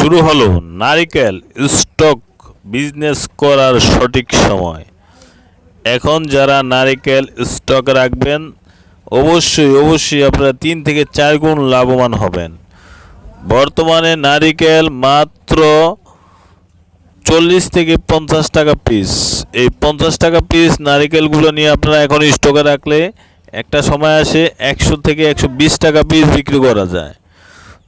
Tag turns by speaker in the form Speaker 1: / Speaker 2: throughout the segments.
Speaker 1: শুরু হলো নারিকেল স্টক বিজনেস করার সঠিক সময়। এখন যারা নারিকেল স্টক রাখবেন, অবশ্যই অবশ্যই আপনারা তিন থেকে চার গুণ লাভবান হবেন। বর্তমানে নারিকেল মাত্র চল্লিশ থেকে পঞ্চাশ টাকা পিস এই পঞ্চাশ টাকা পিস নারিকেলগুলো নিয়ে আপনারা এখন স্টকে রাখলে একটা সময় আসে একশো থেকে একশো বিশ টাকা পিস বিক্রি করা যায়।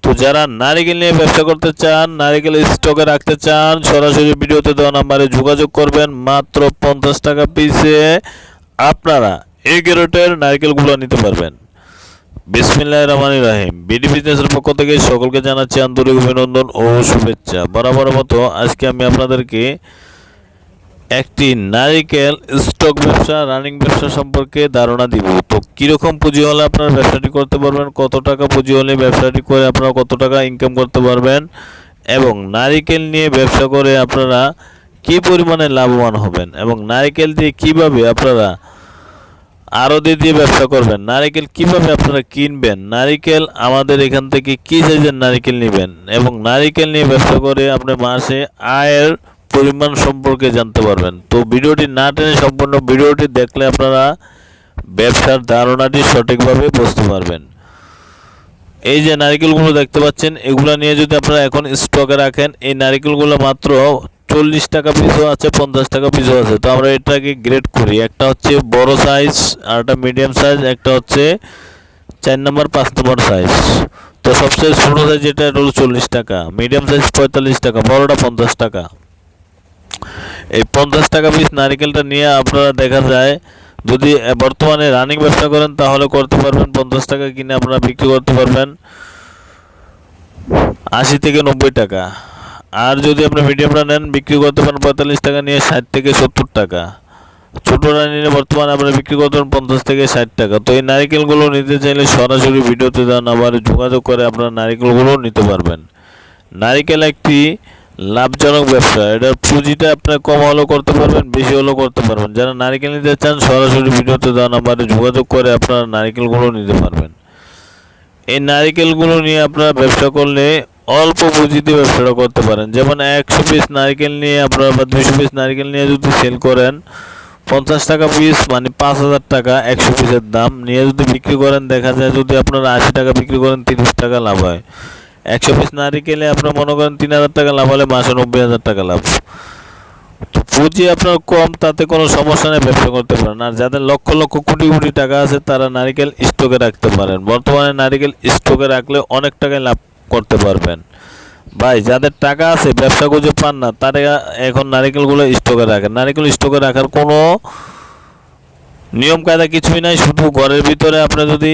Speaker 1: তো যারা নারিকেল নিয়ে ব্যবসা করতে চান, নারিকেল স্টকে রাখতে চান, সরাসরি ভিডিওতে দেওয়া নাম্বারে যোগাযোগ করবেন। মাত্র পঞ্চাশ টাকা পিসে আপনারা এই গ্রেটের নারিকেলগুলো নিতে পারবেন। বিসমিল্লাহ রহমান রাহিম। বিডি বিজনেসের পক্ষ থেকে সকলকে জানাচ্ছি আন্তরিক অভিনন্দন ও শুভেচ্ছা। বরাবর মতো আজকে আমি আপনাদেরকে একটি নারিকেল স্টক ব্যবসা, রানিং ব্যবসা সম্পর্কে ধারণা দিব। তো কীরকম পুঁজি হলে আপনারা ব্যবসাটি করতে পারবেন? কত টাকা পুঁজি হলে ব্যবসাটি করে আপনারা কত টাকা ইনকাম করতে পারবেন? এবং নারিকেল নিয়ে ব্যবসা করে আপনারা কী পরিমাণে লাভবান হবেন? এবং নারিকেল দিয়ে কীভাবে আপনারা আরদে দিয়ে ব্যবসা করবেন? নারিকেল কীভাবে আপনারা কিনবেন? নারিকেল আমাদের এখান থেকে কী সাইজের নারিকেল নেবেন? এবং নারিকেল নিয়ে ব্যবসা করে আপনি মাসে আয়ের পরিমাণ সম্পর্কে জানতে পারবেন। তো ভিডিওটি না টেনে সম্পূর্ণ ভিডিওটি দেখলে আপনারা ব্যবসার ধারণাটি সঠিকভাবে বুঝতে পারবেন। এই যে নারিকেলগুলো দেখতে পাচ্ছেন, এগুলো নিয়ে যদি আপনারা এখন স্টকে রাখেন, এই নারিকেলগুলো মাত্র চল্লিশ টাকা পিসও আছে, পঞ্চাশ টাকা পিসও আছে। তো আমরা এটাকে গ্রেড করি। একটা হচ্ছে বড় সাইজ আর একটা মিডিয়াম সাইজ একটা হচ্ছে চার নম্বর, পাঁচ নম্বর সাইজ তো সবচেয়ে ছোটো সাইজ যেটা, এটা হলো চল্লিশ টাকা। মিডিয়াম সাইজ পঁয়তাল্লিশ টাকা, বড়টা পঞ্চাশ টাকা। এই পঞ্চাশ টাকা পিস নারিকেলটা নিয়ে আপনারা দেখা যায়, যদি বর্তমানে রানিং ব্যবসা করেন, তাহলে করতে পারবেন পঞ্চাশ টাকা কিনে আপনারা বিক্রি করতে পারবেন। আশি থেকে নব্বই টাকা। আর যদি আপনি মিডিয়ামটা নেন, বিক্রি করতে পারেন পঁয়তাল্লিশ টাকা নিয়ে ষাট থেকে সত্তর টাকা। ছোটোটা নিলে বর্তমানে আপনারা বিক্রি করতে পারেন পঞ্চাশ থেকে ষাট টাকা। তো এই নারিকেলগুলো নিতে চাইলে সরাসরি ভিডিওতে দেন আবার যোগাযোগ করে আপনারা নারিকেলগুলো নিতে পারবেন। নারিকেল একটি লাভজনক ব্যবসা। এটার পুঁজিটা আপনার কম হলেও করতে পারবেন, বেশি হলেও করতে পারবেন। যারা নারিকেল নিতে চান, সরাসরি ভিডিওতে দেওয়া নাম্বারে যোগাযোগ করে আপনারা নারিকেলগুলো নিতে পারবেন। এই নারিকেলগুলো নিয়ে আপনারা ব্যবসা করলে অল্প পুঁজিতে ব্যবসাটা করতে পারেন। যেমন একশো পিস নারিকেল নিয়ে আপনারা বা দুশো পিস নারিকেল নিয়ে যদি সেল করেন, পঞ্চাশ টাকা পিস মানে পাঁচ হাজার টাকা একশো পিসের দাম। নিয়ে যদি বিক্রি করেন, দেখা যায় যদি আপনারা আশি টাকা বিক্রি করেন, তিরিশ টাকা লাভ হয়। একশো পিস নারিকেলে আপনার মনে করেন তিন হাজার টাকা লাভ হলে মাসে নব্বই হাজার টাকা লাভ। তো পুঁজি আপনার কম, তাতে কোনো সমস্যা নেই, ব্যবসা করতে পারেন। আর যাদের লক্ষ লক্ষ কোটি কোটি টাকা আছে, তারা নারিকেল স্টকে রাখতে পারেন। বর্তমানে নারিকেল স্টকে রাখলে অনেক টাকায় লাভ করতে পারবেন। ভাই, যাদের টাকা আছে, ব্যবসা খুঁজে পান না, তারা এখন নারিকেলগুলো স্টকে রাখেন। নারিকেল স্টকে রাখার কোনো নিয়ম কায়দা কিছুই নাই, শুধু ঘরের ভিতরে আপনার যদি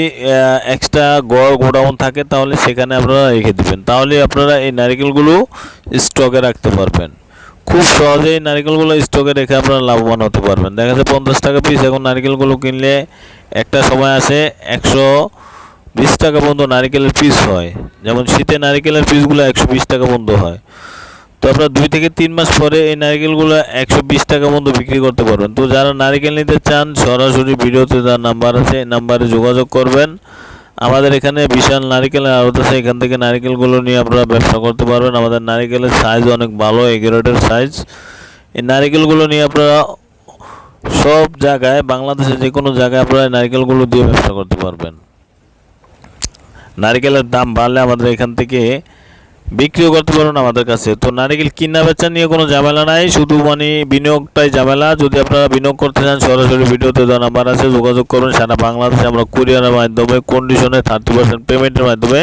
Speaker 1: এক্সট্রা গড় গোডাউন থাকে তাহলে সেখানে আপনারা রেখে দেবেন। তাহলে আপনারা এই নারিকেলগুলো স্টকে রাখতে পারবেন। খুব সহজেই নারিকেলগুলো স্টকে রেখে আপনারা লাভবান হতে পারবেন। দেখা যাচ্ছে পঞ্চাশ টাকা পিস এখন নারিকেলগুলো কিনলে একটা সময় আসে একশো বিশ টাকা পর্যন্ত নারিকেলের পিস হয়। যেমন শীতে নারিকেলের পিসগুলো একশো বিশ টাকা পর্যন্ত হয়। তো আপনারা দুই থেকে তিন মাস পরে এই নারিকেলগুলো একশো বিশ টাকা মতো বিক্রি করতে পারবেন। তো যারা নারিকেল নিতে চান, সরাসরি ভিডিওতে যার নাম্বার আছে, এই নাম্বারে যোগাযোগ করবেন। আমাদের এখানে বিশাল নারিকেলের আড়ত আছে, এখান থেকে নারিকেলগুলো নিয়ে আপনারা ব্যবসা করতে পারবেন। আমাদের নারিকেলের সাইজ অনেক ভালো এগারোটের সাইজ এই নারিকেলগুলো নিয়ে আপনারা সব জায়গায় বাংলাদেশে যে কোনো জায়গায় আপনারা নারিকেলগুলো দিয়ে ব্যবসা করতে পারবেন। নারিকেলের দাম বাড়লে আমাদের এখান থেকে বিক্রিও করতে পারুন আমাদের কাছে। তো নারিকেল কিনা বেচা নিয়ে কোনো ঝামেলা নাই, শুধু মানে বিনিয়োগটাই ঝামেলা। যদি আপনারা বিনিয়োগ করতে চান, সরাসরি ভিডিওতে দেওয়া নাম্বার আছে, যোগাযোগ করুন। সারা বাংলাদেশে আমরা কুরিয়ারের মাধ্যমে কন্ডিশনে থার্টি পার্সেন্ট পেমেন্টের মাধ্যমে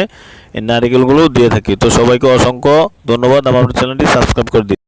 Speaker 1: এই নারিকেলগুলো দিয়ে থাকি। তো সবাইকে অসংখ্য ধন্যবাদ। আমার চ্যানেলটি সাবস্ক্রাইব করে দিন।